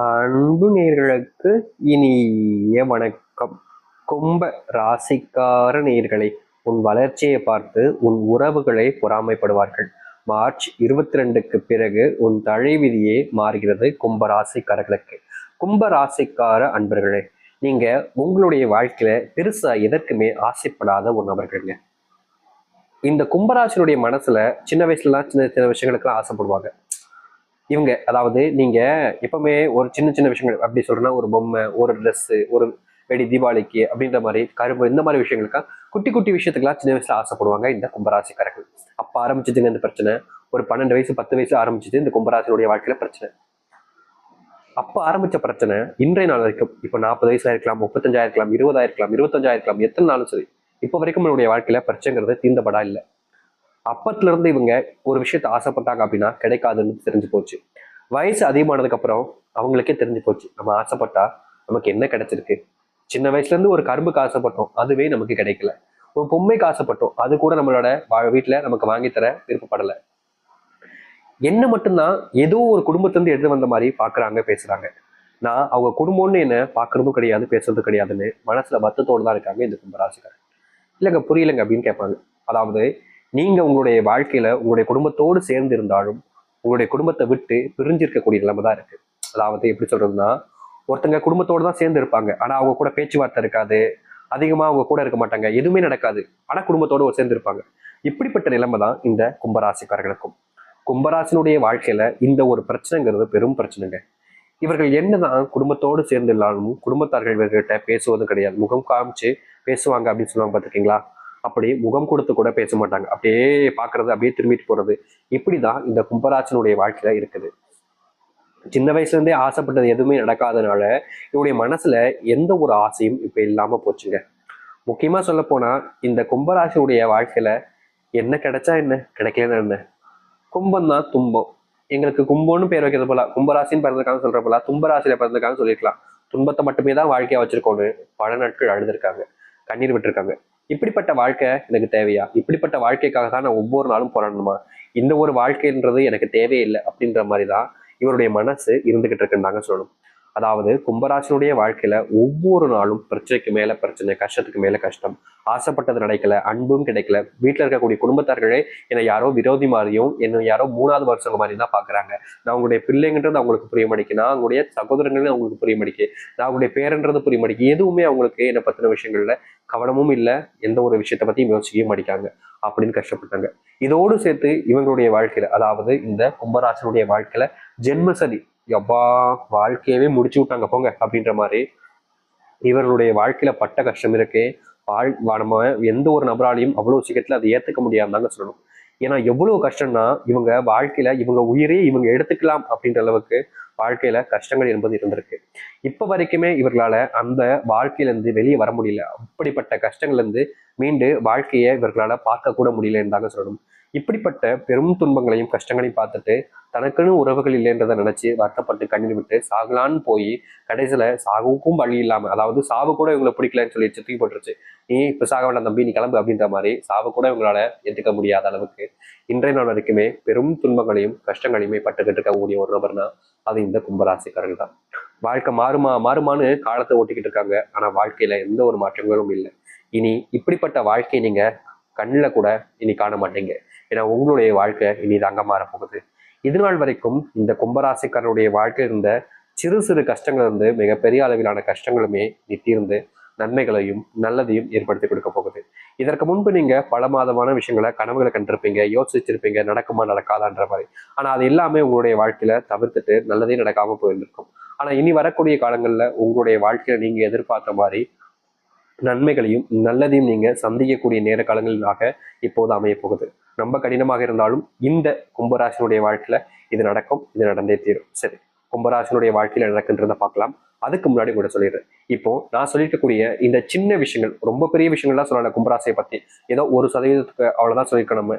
அன்பு நேர்களுக்கு இனிய வணக்கம். கும்ப ராசிக்கார நேர்களை உன் வளர்ச்சியை பார்த்து உன் உறவுகளை பொறாமைப்படுவார்கள். மார்ச் இருபத்தி ரெண்டுக்கு பிறகு உன் தலைவிதியே மாறுகிறது கும்ப ராசிக்காரர்களுக்கு. கும்ப ராசிக்கார அன்பர்களே நீங்க உங்களுடைய வாழ்க்கையில பெருசா எதற்குமே ஆசைப்படாத ஒரு நபர்கள்ங்க. இந்த கும்பராசினுடைய மனசுல சின்ன வயசுலலாம் சின்ன சின்ன விஷயங்களுக்கெல்லாம் ஆசைப்படுவாங்க. இவங்க அதாவது நீங்க எப்பவுமே ஒரு சின்ன சின்ன விஷயங்கள் அப்படி சொல்றேன்னா ஒரு பொம்மை ஒரு ட்ரெஸ்ஸு ஒரு வெடி தீபாவளிக்கு அப்படின்ற மாதிரி கரும்பு இந்த மாதிரி விஷயங்களுக்கா குட்டி குட்டி விஷயத்துக்கெல்லாம் சின்ன வயசுல ஆசைப்படுவாங்க இந்த கும்பராசிக்காரர்கள். அப்ப ஆரம்பிச்சதுங்க இந்த பிரச்சனை. ஒரு பன்னெண்டு வயசு பத்து வயசு ஆரம்பிச்சது இந்த கும்பராசினுடைய வாழ்க்கையில பிரச்சனை. அப்ப ஆரம்பிச்ச பிரச்சனை இன்றைய நாள் வரைக்கும் இப்ப நாற்பது வயசுல இருக்கலாம் முப்பத்தஞ்சாயிருக்கலாம் இருபதாயிருக்கலாம் இருபத்தஞ்சாயிருக்கலாம் எத்தனை நாளும் சரி இப்ப வரைக்கும் என்னுடைய வாழ்க்கையில பிரச்சனைங்கிறது தீர்ந்தபடா இல்லை. அப்பத்துல இருந்து இவங்க ஒரு விஷயத்த ஆசைப்பட்டாங்க அப்படின்னா கிடைக்காதுன்னு தெரிஞ்சு போச்சு. வயசு அதிகமானதுக்கு அப்புறம் அவங்களுக்கே தெரிஞ்சு போச்சு. நம்ம ஆசைப்பட்டா நமக்கு என்ன கிடைச்சிருக்கு? சின்ன வயசுல இருந்து ஒரு கரும்புக்கு ஆசைப்பட்டோம். அதுவே நமக்கு கிடைக்கல. ஒரு பொம்மைக்கு ஆசைப்பட்டோம். அது கூட நம்மளோட வா- வீட்டுல நமக்கு வாங்கித்தர தர என்ன மட்டும்தான் ஏதோ ஒரு குடும்பத்திலிருந்து எடுத்து வந்த மாதிரி பாக்குறாங்க பேசுறாங்க. நான் அவங்க குடும்பம்னு என்ன பாக்குறதும் கிடையாது பேசுறதும் கிடையாதுன்னு மனசுல பத்தத்தோடு தான் இருக்காங்க இந்த கும்பராசிக்காரன் இல்லைங்க புரியலங்க அப்படின்னு கேட்பாங்க. அதாவது நீங்கள் உங்களுடைய வாழ்க்கையில் உங்களுடைய குடும்பத்தோடு சேர்ந்து இருந்தாலும் உங்களுடைய குடும்பத்தை விட்டு பிரிஞ்சிருக்கக்கூடிய நிலைமை தான் இருக்குது அதாவது எப்படி சொல்கிறதுன்னா ஒருத்தங்க குடும்பத்தோடு தான் சேர்ந்து இருப்பாங்க. ஆனால் அவங்க கூட பேச்சுவார்த்தை இருக்காது. அதிகமாக அவங்க கூட இருக்க மாட்டாங்க. எதுவுமே நடக்காது. ஆனால் குடும்பத்தோடு ஒரு சேர்ந்து இருப்பாங்க. இப்படிப்பட்ட நிலைமை தான் இந்த கும்பராசிக்காரர்களுக்கும். கும்பராசினுடைய வாழ்க்கையில் இந்த ஒரு பிரச்சனைங்கிறது பெரும் பிரச்சனைங்க. இவர்கள் என்னதான் குடும்பத்தோடு சேர்ந்து இல்லாலும் குடும்பத்தார்கள் இவர்கிட்ட பேசுவதும் கிடையாது. முகம் காமிச்சு பேசுவாங்க அப்படின்னு சொல்லுவாங்க பார்த்துருக்கீங்களா? அப்படி முகம் கொடுத்து கூட பேச மாட்டாங்க. அப்படியே பார்க்கறது அப்படியே திரும்பிட்டு போறது. இப்படிதான் இந்த கும்பராசனுடைய வாழ்க்கையில இருக்குது. சின்ன வயசுல இருந்தே ஆசைப்பட்டது எதுவுமே நடக்காதனால இவருடைய மனசுல எந்த ஒரு ஆசையும் இப்ப இல்லாம போச்சுங்க. முக்கியமா சொல்ல போனா இந்த கும்பராசினுடைய வாழ்க்கையில என்ன கிடைச்சா என்ன? கிடைக்கலன்னா என்ன? கும்பம் தான் துன்பம். எங்களுக்கு கும்பம்னு பேர் வைக்கிறது போல கும்பராசின்னு பிறந்திருக்காங்க சொல்ற போல தும்பராசியில பிறந்திருக்காங்க சொல்லியிருக்கலாம். துன்பத்தை மட்டுமே தான் வாழ்க்கையா வச்சிருக்கோன்னு பல நாட்கள் அழுதுருக்காங்க. கண்ணீர் விட்டுருக்காங்க. இப்படிப்பட்ட வாழ்க்கை எனக்கு தேவையா? இப்படிப்பட்ட வாழ்க்கைக்காக தான் நான் ஒவ்வொரு நாளும் போராடணுமா? இந்த ஒரு வாழ்க்கைன்றது எனக்கு தேவையில்லை அப்படின்ற மாதிரி தான் இவருடைய மனசு இருந்துகிட்டு இருக்குன்னு சொல்லணும். அதாவது கும்பராசினுடைய வாழ்க்கையில ஒவ்வொரு நாளும் பிரச்சனைக்கு மேல பிரச்சனை கஷ்டத்துக்கு மேல கஷ்டம். ஆசைப்பட்டது நடக்கல அன்பும் கிடைக்கல. வீட்டில் இருக்கக்கூடிய குடும்பத்தார்களே என்னை யாரோ விரோதி மாதிரியும் என்னை யாரோ மூணாவது வருஷங்க மாதிரி தான் பாக்குறாங்க. நான் உங்களுடைய பிள்ளைங்கன்றது அவங்களுக்கு புரிய மாட்டேங்கு நான் அவங்களுடைய சகோதரங்களும் அவங்களுக்கு புரிய மாட்டேங்கு நான் அவங்களுடைய பேரன்றது புரிய மாட்டேங்கு எதுவுமே அவங்களுக்கு என்னை பத்தின விஷயங்கள்ல கவனமும் இல்லை. எந்த ஒரு விஷயத்தை பத்தியும் யோசிக்கவே மாட்டேங்காங்க அப்படின்னு கஷ்டப்பட்டாங்க. இதோடு சேர்த்து இவங்களுடைய வாழ்க்கையில அதாவது இந்த கும்பராசனுடைய வாழ்க்கையில ஜென்மசதி எப்பா வாழ்க்கையவே முடிச்சு விட்டாங்க போங்க அப்படின்ற மாதிரி. இவர்களுடைய வாழ்க்கையில பட்ட கஷ்டம் இருக்கு. வாழ் வா- நம்ம எந்த ஒரு நபராலையும் அவ்வளவு சீக்கிரத்துல அதை ஏத்துக்க முடியாதுதாங்க சொல்லணும். ஏன்னா எவ்வளவு கஷ்டம்னா இவங்க வாழ்க்கையில இவங்க உயிரே இவங்க எடுத்துக்கலாம் அப்படின்ற அளவுக்கு வாழ்க்கையில கஷ்டங்கள் என்பது இருந்திருக்கு. இப்ப வரைக்குமே இவர்களால அந்த வாழ்க்கையில இருந்து வெளியே வர முடியல. அப்படிப்பட்ட கஷ்டங்கள்ல இருந்து மீண்டு வாழ்க்கையை இவர்களால பார்க்க கூட முடியலன்னு தாங்க சொல்லணும். இப்படிப்பட்ட பெரும் துன்பங்களையும் கஷ்டங்களையும் பார்த்துட்டு தனக்குன்னு உறவுகள் இல்லைன்றதை நினைச்சு வருத்தப்பட்டு கண்ணீர் விட்டு சாகலான்னு போய் கடைசியில சாகுக்கும் வழி இல்லாமல் அதாவது சாவு கூட இவங்களை பிடிக்கலன்னு சொல்லி தூக்கி போட்டுருச்சு. நீ இப்போ சாக வேண்டாம் தம்பி நீ கிளம்பு அப்படின்ற மாதிரி சாவு கூட இவங்களால ஏத்துக்க முடியாத அளவுக்கு இன்றைய நாள் வரைக்குமே பெரும் துன்பங்களையும் கஷ்டங்களையுமே பட்டுக்கிட்டு இருக்கக்கூடிய ஒரு நபர்னா அது இந்த கும்பராசிக்காரர்கள் தான். வாழ்க்கை மாறுமா மாறுமான்னு காலத்தை ஓட்டிக்கிட்டு இருக்காங்க. ஆனால் வாழ்க்கையில எந்த ஒரு மாற்றங்களும் இல்லை. இனி இப்படிப்பட்ட வாழ்க்கையை நீங்க கண்ணில் கூட இனி காண மாட்டீங்க. ஏன்னா உங்களுடைய வாழ்க்கை இனி தாங்க மாற போகுது. இதுநாள் வரைக்கும் இந்த கும்பராசிக்காரருடைய வாழ்க்கை இருந்த சிறு சிறு கஷ்டங்கள் இருந்து மிகப்பெரிய அளவிலான கஷ்டங்களுமே நீ தீர்ந்து நன்மைகளையும் நல்லதையும் ஏற்படுத்தி கொடுக்க போகுது. இதற்கு முன்பு நீங்க பல மாதமான விஷயங்களை கனவுகளை கண்டிருப்பீங்க யோசிச்சிருப்பீங்க நடக்குமா நடக்காதான்ற மாதிரி. ஆனா அது எல்லாமே உங்களுடைய வாழ்க்கையில தவிர்த்துட்டு நல்லதே நடக்காம போயிருந்திருக்கும். ஆனா இனி வரக்கூடிய காலங்கள்ல உங்களுடைய வாழ்க்கையில நீங்க எதிர்பார்த்த மாதிரி நன்மைகளையும் நல்லதையும் நீங்க சந்திக்கக்கூடிய நேர காலங்களாக இப்போது அமைய போகுது ரொம்ப கடினமாக இருந்தாலும் இந்த கும்பராசினுடைய வாழ்க்கையில இது நடக்கும் இது நடந்தே தீரும். சரி கும்பராசினுடைய வாழ்க்கையில நடக்குன்றத பார்க்கலாம். அதுக்கு முன்னாடி கூட சொல்லிடுறேன். இப்போ நான் சொல்லியிருக்கக்கூடிய இந்த சின்ன விஷயங்கள் ரொம்ப பெரிய விஷயங்கள்லாம் சொல்லல கும்பராசியை பத்தி. ஏதோ ஒரு சதவீதத்துக்கு அவ்வளவுதான் சொல்லியிருக்கோம் நம்ம.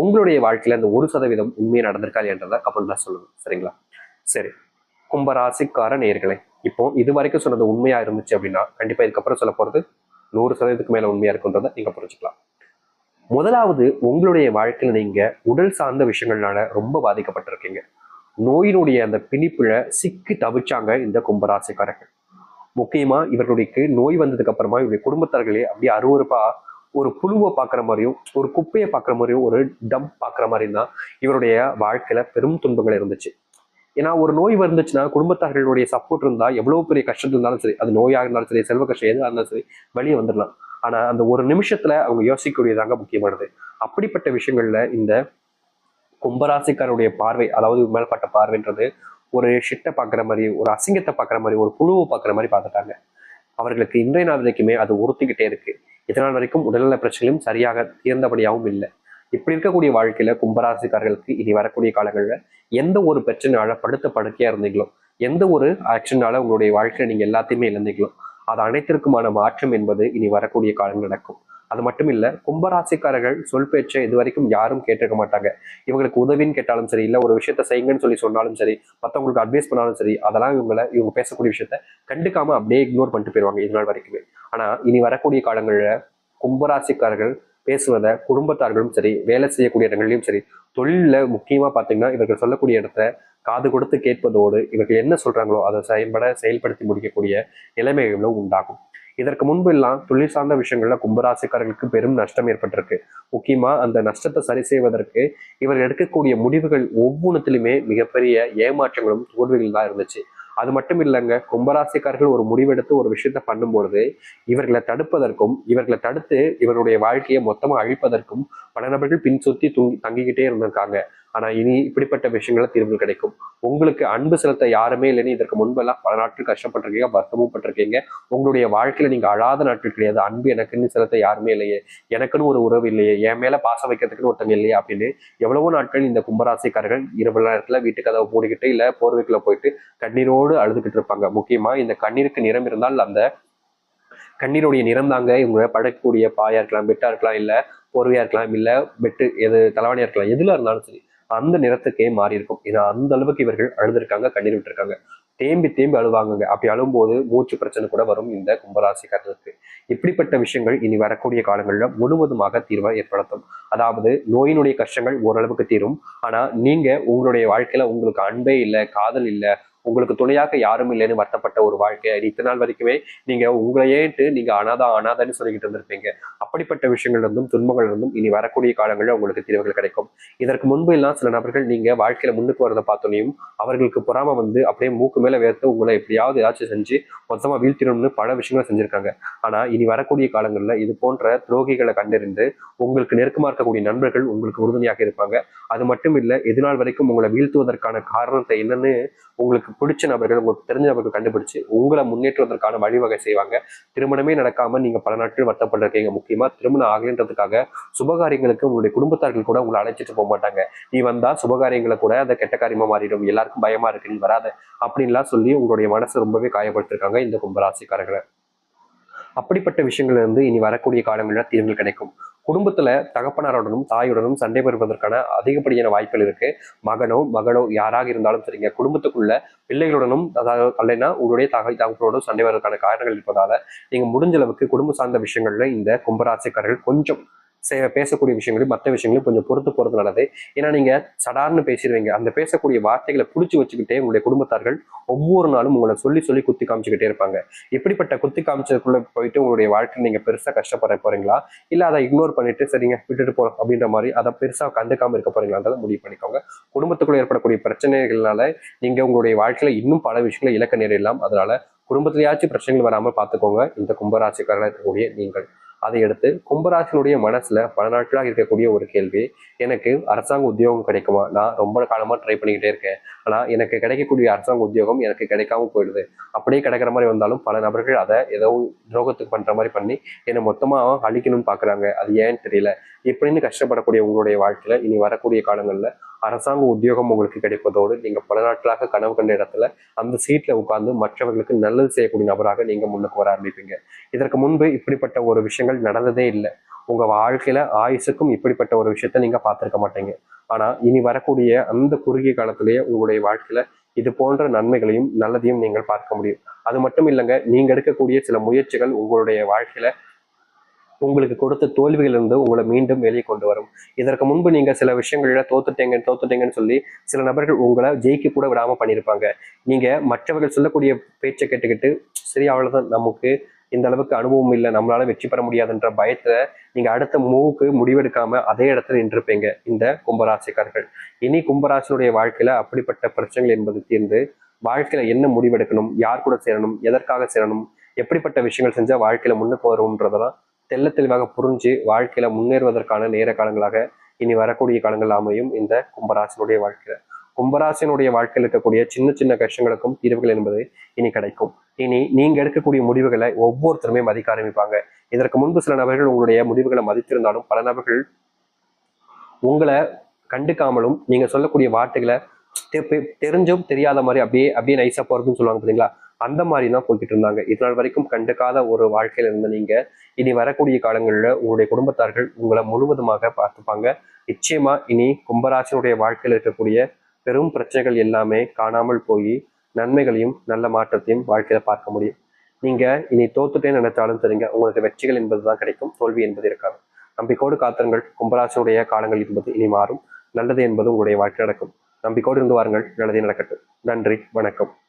உங்களுடைய வாழ்க்கையில அந்த ஒரு சதவீதம் உண்மையை நடந்திருக்கா என்றதை கமெண்ட் தான் சொல்லுங்க. சரிங்களா? சரி கும்பராசிக்கார நேர்களை இப்போ இது வரைக்கும் சொன்னது உண்மையா இருந்துச்சு அப்படின்னா கண்டிப்பா இதுக்கப்புறம் சொல்ல போறது நூறு சதவீதத்துக்கு மேலே உண்மையாக இருக்குன்றதை நீங்கள் புரிஞ்சுக்கலாம். முதலாவது உங்களுடைய வாழ்க்கையில் நீங்கள் உடல் சார்ந்த விஷயங்கள்னால ரொம்ப பாதிக்கப்பட்டிருக்கீங்க. நோயினுடைய அந்த பிணிப்புல சிக்கி தவிச்சாங்க இந்த கும்பராசிக்காரர்கள். முக்கியமா இவர்களுடைய நோய் வந்ததுக்கு அப்புறமா இவருடைய குடும்பத்தார்களே அப்படியே அருவறுப்பா ஒரு புழுவை பார்க்குற மாதிரியும் ஒரு குப்பையை பார்க்குற மாதிரியும் ஒரு டம்ப் பார்க்குற மாதிரியும் தான் இவருடைய வாழ்க்கையில பெரும் துன்பங்கள் இருந்துச்சு. ஏன்னா ஒரு நோய் வந்துச்சுன்னா குடும்பத்தார்களுடைய சப்போர்ட் இருந்தா எவ்வளவு பெரிய கஷ்டத்து இருந்தாலும் சரி அது நோயாக இருந்தாலும் சரி செல்வ கஷ்டம் எதுவாக இருந்தாலும் சரி வெளியே வந்துடலாம் ஆனா அந்த ஒரு நிமிஷத்துல அவங்க யோசிக்கக்கூடியதாங்க முக்கியமானது. அப்படிப்பட்ட விஷயங்கள்ல இந்த கும்பராசிக்காரருடைய பார்வை அதாவது மேல்பட்ட பார்வைன்றது ஒரு ஷிட்டை பார்க்குற மாதிரி ஒரு அசிங்கத்தை பார்க்குற மாதிரி ஒரு புழுவை பார்க்குற மாதிரி பார்த்துட்டாங்க. அவர்களுக்கு இன்றைய நாள் வரைக்குமே அது உறுத்திக்கிட்டே இருக்கு. இதனால் வரைக்கும் உடல்நல பிரச்சனையும் சரியாக தீர்ந்தபடியாகவும் இல்லை. இப்படி இருக்கக்கூடிய வாழ்க்கையில கும்பராசிக்காரர்களுக்கு இனி வரக்கூடிய காலங்களில் எந்த ஒரு பிரச்சனையால படுத்த படுக்கையா இருந்தீங்களோ எந்த ஒரு ஆக்ஷனால உங்களுடைய வாழ்க்கையில நீங்க எல்லாத்தையுமே இழந்தீங்களோ அது அனைத்திற்குமான மாற்றம் என்பது இனி வரக்கூடிய காலங்கள் நடக்கும். அது மட்டும் இல்ல கும்பராசிக்காரர்கள் சொல் பேச்சை இது வரைக்கும் யாரும் கேட்டிருக்க மாட்டாங்க. இவங்களுக்கு உதவின்னு கேட்டாலும் சரி இல்ல ஒரு விஷயத்த செய்யுங்கன்னு சொல்லி சொன்னாலும் சரி மத்தவங்களுக்கு அட்வைஸ் பண்ணாலும் சரி அதெல்லாம் இவங்களை இவங்க பேசக்கூடிய விஷயத்த கண்டுக்காம அப்படியே இக்னோர் பண்ணிட்டு போயிடுவாங்க இது நாள் வரைக்குமே. ஆனா இனி வரக்கூடிய காலங்கள்ல கும்பராசிக்காரர்கள் பேசுவதை குடும்பத்தார்களும் சரி வேலை செய்யக்கூடிய இடங்கள்லையும் சரி தொழிலில் முக்கியமாக பார்த்தீங்கன்னா இவர்கள் சொல்லக்கூடிய இடத்த காது கொடுத்து கேட்பதோடு இவர்கள் என்ன சொல்கிறாங்களோ அதை செயல்பட செயல்படுத்தி முடிக்கக்கூடிய நிலைமைகளும் உண்டாகும். இதற்கு முன்பு எல்லாம் தொழில் சார்ந்த விஷயங்கள்ல கும்பராசிக்காரர்களுக்கு பெரும் நஷ்டம் ஏற்பட்டிருக்கு. முக்கியமா அந்த நஷ்டத்தை சரி செய்வதற்கு இவர் எடுக்கக்கூடிய முடிவுகள் ஒவ்வொன்றத்திலுமே மிகப்பெரிய ஏமாற்றங்களும் தோல்விகள் தான் இருந்துச்சு. அது மட்டும் இல்லைங்க கும்பராசிக்காரர்கள் ஒரு முடிவெடுத்து ஒரு விஷயத்த பண்ணும்பொழுது இவர்களை தடுப்பதற்கும் இவர்களை தடுத்து இவருடைய வாழ்க்கையை மொத்தமா அழிப்பதற்கும் பல நபர்கள் பின் சுத்தி தூங்கி தங்கிக்கிட்டே இருந்திருக்காங்க. ஆனால் இனி இப்படிப்பட்ட விஷயங்கள தீர்வு கிடைக்கும். உங்களுக்கு அன்பு செலுத்த யாருமே இல்லைன்னு இதற்கு முன்பெல்லாம் பல நாட்கள் கஷ்டப்பட்டிருக்கீங்க வருத்தமும் பட்டிருக்கீங்க. உங்களுடைய வாழ்க்கையில நீங்க அழாத நாட்கள் கிடையாது. அன்பு எனக்குன்னு செலுத்த யாருமே இல்லையே. எனக்குன்னு ஒரு உறவு இல்லையே. என் மேல பாசம் வைக்கிறதுக்குன்னு ஒருத்தங்க இல்லையா அப்படின்னு எவ்வளவோ நாட்கள் இந்த கும்பராசிக்காரர்கள் இரவு நேரத்துல வீட்டுக்கு கதவை மூடிக்கிட்டு இல்ல போர்வைக்குள்ள போயிட்டு கண்ணீரோடு அழுதுகிட்டு இருப்பாங்க. முக்கியமா இந்த கண்ணீருக்கு நிறம் இருந்தால் அந்த கண்ணீருடைய நிறம் தாங்க இவங்க படக்கூடிய பாயா இருக்கலாம் பெட்டா இருக்கலாம் இல்ல போர்வையா இருக்கலாம் இல்ல பெட்டு எது தலைவாணியா இருக்கலாம் எதுல இருந்தாலும் சரி. அந்த நிறத்துக்கே மாறி இருக்கும் ஏன்னா அந்த அளவுக்கு இவர்கள் அழுதுருக்காங்க கண்ணீர் விட்டுருக்காங்க. தேம்பி தேம்பி அழுவாங்க அப்படி அழும்போது மூச்சு பிரச்சனை கூட வரும் இந்த கும்பராசிக்காரர்களுக்கு. இப்படிப்பட்ட விஷயங்கள் இனி வரக்கூடிய காலங்களில் முழுவதுமாக தீர்வை ஏற்படுத்தும். அதாவது நோயினுடைய கஷ்டங்கள் ஓரளவுக்கு தீரும். ஆனால் நீங்கள் உங்களுடைய வாழ்க்கையில் உங்களுக்கு அன்பே இல்லை காதல் இல்லை உங்களுக்கு துணையாக யாரும் இல்லைன்னு வருத்தப்பட்ட ஒரு வாழ்க்கை. இத்தனை நாள் வரைக்குமே நீங்க உங்களையேட்டு நீங்க அனாதா அனாதான்னு சொல்லிக்கிட்டு இருந்திருப்பீங்க. அப்படிப்பட்ட விஷயங்கள்ல இருந்தும் துன்பங்கள் இருந்தும் இனி வரக்கூடிய காலங்களில் உங்களுக்கு தீர்வுகள் கிடைக்கும். இதற்கு முன்பு எல்லாம் சில நபர்கள் நீங்க வாழ்க்கையில முன்னுக்கு வரதை பார்த்தோனையும் அவர்களுக்கு பொறாம வந்து அப்படியே மூக்கு மேல வேர்த்து உங்களை எப்படியாவது ஏதாச்சும் செஞ்சு மொத்தமா வீழ்த்திடணும்னு பல விஷயங்களை செஞ்சிருக்காங்க. ஆனா இனி வரக்கூடிய காலங்களில் இது போன்ற துரோகிகளை கண்டறிந்து உங்களுக்கு நெருக்கமா இருக்கக்கூடிய நண்பர்கள் உங்களுக்கு உறுதுணையாக இருப்பாங்க. அது மட்டும் இல்லை எதிர்நாள் வரைக்கும் உங்களை வீழ்த்துவதற்கான காரணத்தை என்னன்னு உங்களுக்கு பிடிச்ச நபர்கள் உங்களுக்கு தெரிஞ்ச நபர்கள் கண்டுபிடிச்சு உங்களை முன்னேற்றுவதற்கான வழிவகை செய்வாங்க. திருமணமே நடக்காம நீங்க பல நாட்கள் வருத்தப்பட்டிருக்கீங்க. முக்கியமா திருமணம் ஆகலன்றதுக்காக சுபகாரியங்களுக்கு உங்களுடைய குடும்பத்தார்கள் கூட உங்களை அழைச்சிட்டு போக மாட்டாங்க. நீ வந்தா சுபகாரியங்களை கூட அந்த கெட்ட காரியமா மாறிடும். எல்லாருக்கும் பயமா இருக்கு நீ வராத அப்படின்லாம் சொல்லி உங்களுடைய மனசை ரொம்பவே காயப்படுத்திருக்காங்க இந்த கும்பராசிக்காரர்களை. அப்படிப்பட்ட விஷயங்கள்ல இருந்து இனி வரக்கூடிய காலங்களில் தீர்வுகள் கிடைக்கும். குடும்பத்துல தகப்பனாருடனும் தாயுடனும் சண்டை பெறுவதற்கான அதிகப்படியான வாய்ப்புகள் இருக்கு. மகனோ மகளோ யாராக இருந்தாலும் சரிங்க. குடும்பத்துக்குள்ள பிள்ளைகளுடனும் அதாவது அல்லைன்னா உங்களுடைய தகவல் தகவலோடும் சண்டை வருவதற்கான காரணங்கள் இருப்பதால நீங்க முடிஞ்ச அளவுக்கு குடும்ப சார்ந்த விஷயங்கள்ல இந்த கும்பராசிக்காரர்கள் கொஞ்சம் பேசக்கூடிய விஷயங்களையும் மற்ற விஷயங்களையும் கொஞ்சம் பொறுத்து போகிறது நல்லது. ஏன்னா நீங்க சடார்னு பேசிடுவீங்க. அந்த பேசக்கூடிய வார்த்தைகளை பிடிச்சி வச்சுக்கிட்டே உங்களுடைய குடும்பத்தார்கள் ஒவ்வொரு நாளும் உங்களை சொல்லி சொல்லி குத்தி காமிச்சுக்கிட்டே இருப்பாங்க. இப்படிப்பட்ட குத்தி காமிச்சதுக்குள்ள போயிட்டு உங்களுடைய வாழ்க்கையில் நீங்க பெருசா கஷ்டப்பட போறீங்களா? இல்ல அதை இக்னோர் பண்ணிட்டு சரிங்க விட்டுட்டு போறோம் அப்படின்ற மாதிரி அதை பெருசா கண்டுக்காம இருக்க போறீங்களான்றதை முடிவு பண்ணிக்கோங்க. குடும்பத்துக்குள்ள ஏற்படக்கூடிய பிரச்சனைகள்னால நீங்க உங்களுடைய வாழ்க்கையில இன்னும் பல விஷயங்களை இலக்க நேரிடலாம். அதனால குடும்பத்திலேயாச்சும் பிரச்சனைகள் வராமல் பார்த்துக்கோங்க. இந்த கும்பராசிக்காரர்களாக இருக்கக்கூடிய நீங்கள். அதை எடுத்து கும்பராசினுடைய மனசுல பல நாட்களாக இருக்கக்கூடிய ஒரு கேள்வி எனக்கு அரசாங்க உத்தியோகம் கிடைக்குமா? நான் ரொம்ப காலமா ட்ரை பண்ணிக்கிட்டே இருக்கேன். ஆனால் எனக்கு கிடைக்கக்கூடிய அரசாங்க உத்தியோகம் எனக்கு கிடைக்காம போயிடுது. அப்படியே கிடைக்கிற மாதிரி வந்தாலும் பல நபர்கள் அதை ஏதோ துரோகத்துக்கு பண்ணுற மாதிரி பண்ணி என்னை மொத்தமாக அழிக்கணும்னு பார்க்குறாங்க அது ஏன்னு தெரியல. இப்படின்னு கஷ்டப்படக்கூடிய உங்களுடைய வாழ்க்கையில் இனி வரக்கூடிய காலங்களில் அரசாங்க உத்தியோகம் உங்களுக்கு கிடைப்பதோடு நீங்கள் பல நாட்களாக கனவு கண்ட இடத்துல அந்த சீட்டில் உட்கார்ந்து மற்றவர்களுக்கு நல்லது செய்யக்கூடிய நபராக நீங்கள் முன்னுக்கு வர ஆரம்பிப்பீங்க. இதற்கு முன்பு இப்படிப்பட்ட ஒரு விஷயங்கள் நடந்ததே இல்லை. உங்கள் வாழ்க்கையில் ஆயுசுக்கும் இப்படிப்பட்ட ஒரு விஷயத்த நீங்கள் பார்த்துருக்க மாட்டீங்க. ஆனா இனி வரக்கூடிய அந்த குறுகிய காலத்திலேயே உங்களுடைய வாழ்க்கையில இது போன்ற நன்மைகளையும் நல்லதையும் நீங்கள் பார்க்க முடியும். அது மட்டும் இல்லைங்க நீங்க எடுக்கக்கூடிய சில முயற்சிகள் உங்களுடைய வாழ்க்கையில உங்களுக்கு கொடுத்த தோல்விகளிலிருந்து உங்களை மீண்டும் வெளியே கொண்டு வரும். இதற்கு முன்பு நீங்க சில விஷயங்கள்ல தோத்துட்டீங்க தோத்துட்டீங்கன்னு சொல்லி சில நபர்கள் உங்களை ஜெயிக்க கூட விடாம பண்ணியிருப்பாங்க. நீங்க மற்றவர்கள் சொல்லக்கூடிய பேச்சை கேட்டுக்கிட்டு சரி அவ்வளவுதான் நமக்கு இந்த அளவுக்கு அனுபவம் இல்லை நம்மளால வெற்றி பெற முடியாதுன்ற பயத்துல நீங்க அடுத்த மூவுக்கு முடிவெடுக்காம அதே இடத்துல நின்றுப்பீங்க இந்த கும்பராசிக்காரர்கள். இனி கும்பராசினுடைய வாழ்க்கையில அப்படிப்பட்ட பிரச்சனைகள் என்பது தீர்ந்து வாழ்க்கையில என்ன முடிவெடுக்கணும் யார் கூட சேரணும் எதற்காக சேரணும் எப்படிப்பட்ட விஷயங்கள் செஞ்சா வாழ்க்கையில முன்னுக்கு வரும்ன்றதெல்லாம் தெல்ல தெளிவாக புரிஞ்சு வாழ்க்கையில முன்னேறுவதற்கான நேர காலங்களாக இனி வரக்கூடிய காலங்கள் அமையும் இந்த கும்பராசினுடைய வாழ்க்கையில. கும்பராசினுடைய வாழ்க்கையில் இருக்கக்கூடிய சின்ன சின்ன கஷ்டங்களுக்கும் தீர்வுகள் என்பது இனி கிடைக்கும். இனி நீங்க எடுக்கக்கூடிய முடிவுகளை ஒவ்வொருத்தருமே மதிக்க ஆரம்பிப்பாங்க. இதற்கு முன்பு சில நபர்கள் உங்களுடைய முடிவுகளை மதித்திருந்தாலும் பல நபர்கள் உங்களை கண்டுக்காமலும் நீங்க சொல்லக்கூடிய வார்த்தைகளை தெரிஞ்சும் தெரியாத மாதிரி அப்படியே அப்படியே நைஸா போறதுன்னு சொல்லுவாங்க பாத்தீங்களா அந்த மாதிரி தான் போய்கிட்டு இருந்தாங்க. இதனால் வரைக்கும் கண்டுக்காத ஒரு வாழ்க்கையில இருந்த நீங்க இனி வரக்கூடிய காலங்களில் உங்களுடைய குடும்பத்தார்கள் உங்களை முழுவதுமாக பார்த்துப்பாங்க. நிச்சயமா இனி கும்பராசினுடைய வாழ்க்கையில் இருக்கக்கூடிய பெரும் பிரச்சனைகள் எல்லாமே காணாமல் போய் நன்மைகளையும் நல்ல மாற்றத்தையும் வாழ்க்கையில பார்க்க முடியும். நீங்க இனி தோத்துட்டேன்னு நினைச்சாலும் சரிங்க. உங்களுக்கு வெற்றிகள் என்பதுதான் கிடைக்கும். தோல்வி என்பது இருக்காது. நம்பிக்கோடு காத்திரங்கள். கும்பராசினுடைய காலங்கள் என்பது இனி மாறும். நல்லது என்பது உங்களுடைய வாழ்க்கை நடக்கும். நம்பிக்கோடு இருந்து வாருங்கள். நல்லதே நடக்கட்டும். நன்றி. வணக்கம்.